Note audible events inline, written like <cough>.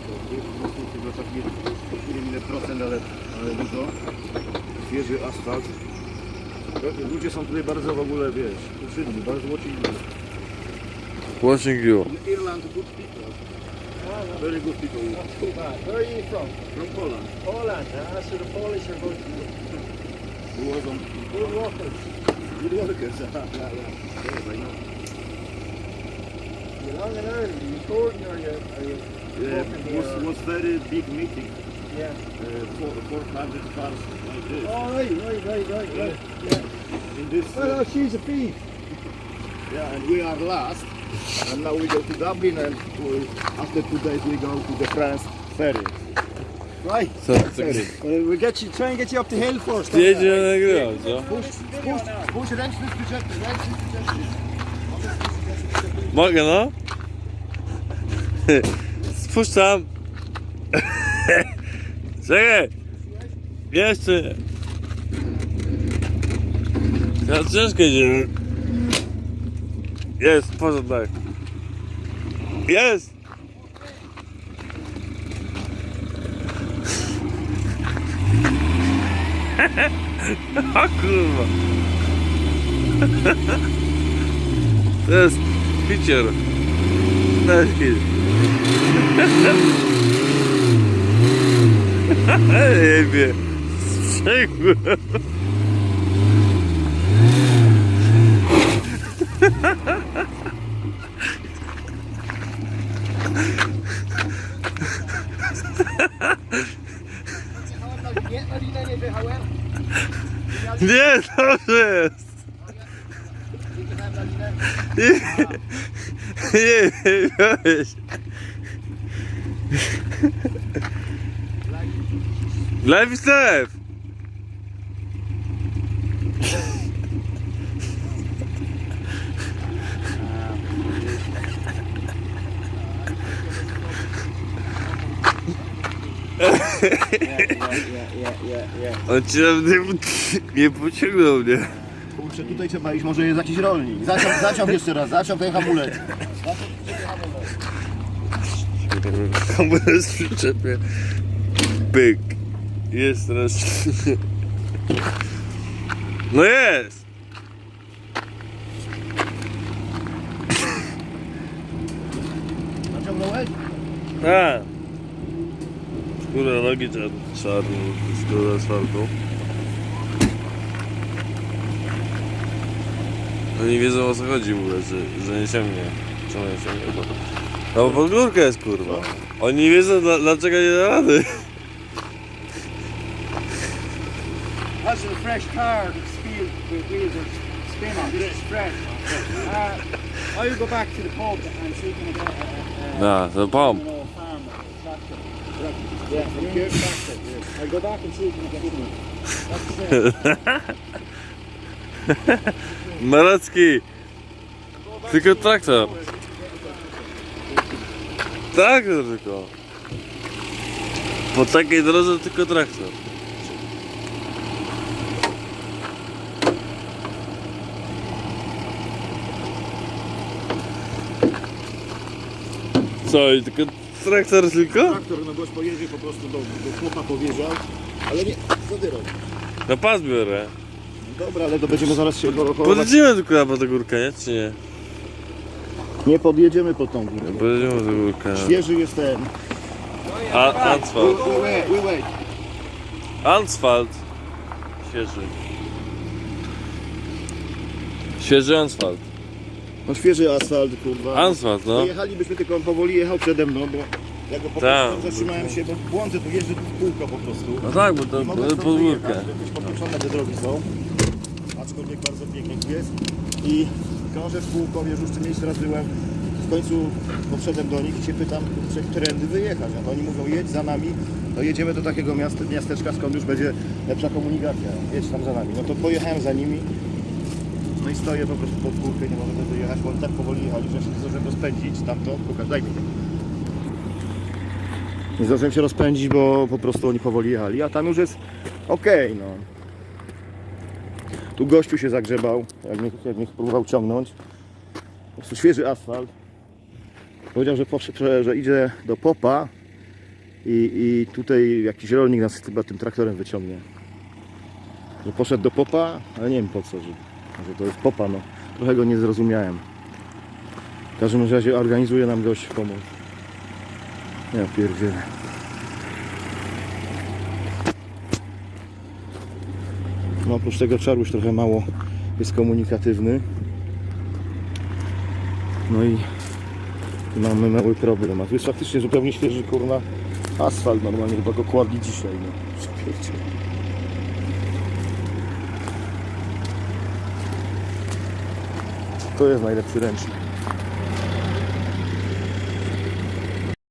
to. Wiesz, po prostu chyba tak nie, nie wiem ile procent, ale, ale dużo. Świeży asfalt. Ludzie są tutaj bardzo w ogóle, wiesz, uczynni, bardzo łocinni. Watching you. Irland, good people. Very good people. Too bad. Where are you from? From Poland. Poland. Ah, so the Polish are good. Who was on Good workers. good workers. <laughs> yeah, yeah. Yes, I know. You're long and early. You recording or you, are you Yeah, walking was, here? was very big meeting. Yeah. Uh, four, 400 cars like this. Oh, right, right, right, right, right. Yeah. In this, Oh, uh, she's a thief. yeah, and we are last. And now we go to Dublin and we, after two days we go to the France ferry. Right. Co? Ferry. Well, we'll get you, try and get you up the hill first. Jedzie nagrywać, co? Puść, puść, puść ręczny przyczepny, ręczny przyczepny. Mogę, no? Spuszczam. Czekaj. Jeszcze. Teraz ciężko idzie. Jest, poszedł tak. Jest. <laughs> O kurwa. To jest picier. Taki. Jebie. Strzegłem. Nie, dobrze jest. Nie, nie, nie, weź. Life is life. On cię nawet nie, nie pociągnął mnie. Kurczę, tutaj trzeba iść, może jest jakiś rolnik. Zaciąg, zaciąg jeszcze raz, zaciąg ten hamulec. Hamulec w przyczepie. Byk. Jest teraz. No jest! Zaciągnąłeś? A! Skóra nogi czarny z asfaltu. Oni wiedzą o co chodzi w ogóle, że, że nie ciągnie. Czemu nie ciągnie? No bo pod górkę jest kurwa. Oni wiedzą dla, dlaczego nie da rady. That's a fresh car. The steel the wheels are spinning. This is fresh. Uh, I'll go back to the pub and see if we can get a, a, a, Na, to pump. you know, a farm tractor. Yeah, thank you. Tractor. I'll go back and see if we can get one. That's it. Marecki! Tylko traktor. Traktor tylko. Po takiej drodze tylko traktor. Co, i tylko traktor tylko? Traktor, no gość pojedzie po prostu do, do chłopa powiedział, ale nie, co ty robisz? No pas biorę. Dobra, ale to będziemy zaraz się chować. Podjedziemy tylko po tę górkę, nie? Czy nie? Nie podjedziemy pod tą górę. Podjedziemy po tę górkę. Świeży jest ten. A, We, asfalt. we wait, we wait. Asfalt. Świeży. Świeży asfalt. No świeży asfalt, kurwa. Asfalt, no. Jechalibyśmy, tylko on powoli jechał przede mną, bo ja go po Tak. prostu zatrzymałem się, bo błądzę, tu jeżdżę tu w kółko po prostu. No tak, bo to mogę pod stąd górkę. wyjechać, Jakieś popieczone te drogi są. Aczkolwiek bardzo pięknie tu jest. I krążę w kółko, wiesz, już miejsce raz byłem. W końcu podszedłem do nich i się pytam, którędy wyjechać. A to oni mówią, jedź za nami, to jedziemy do takiego miast, miasteczka, skąd już będzie lepsza komunikacja. Jedź tam za nami. No to pojechałem za nimi. No i stoję po prostu pod górkę, nie możemy wyjechać, bo oni tak powoli jechali, że się zdążyłem rozpędzić tamto. Pokaż, daj mi. Nie zdążyłem się rozpędzić, bo po prostu oni powoli jechali, a tam już jest okej, no. Tu gościu się zagrzebał, jak mnie, jak mnie próbował ciągnąć. Po prostu świeży asfalt. Powiedział, że, poszedł, że, idzie do popa I, I tutaj jakiś rolnik nas chyba tym traktorem wyciągnie. Że poszedł do popa, ale nie wiem po co, że, że to jest popa, no. Trochę go nie zrozumiałem. W każdym razie organizuje nam gość pomoc. Ja pierdzielę. No oprócz tego czaruś trochę mało jest komunikatywny. No i mamy mały problem. A tu jest faktycznie zupełnie świeży kurna asfalt normalnie chyba go kładli dzisiaj. No. To jest najlepszy ręcznik.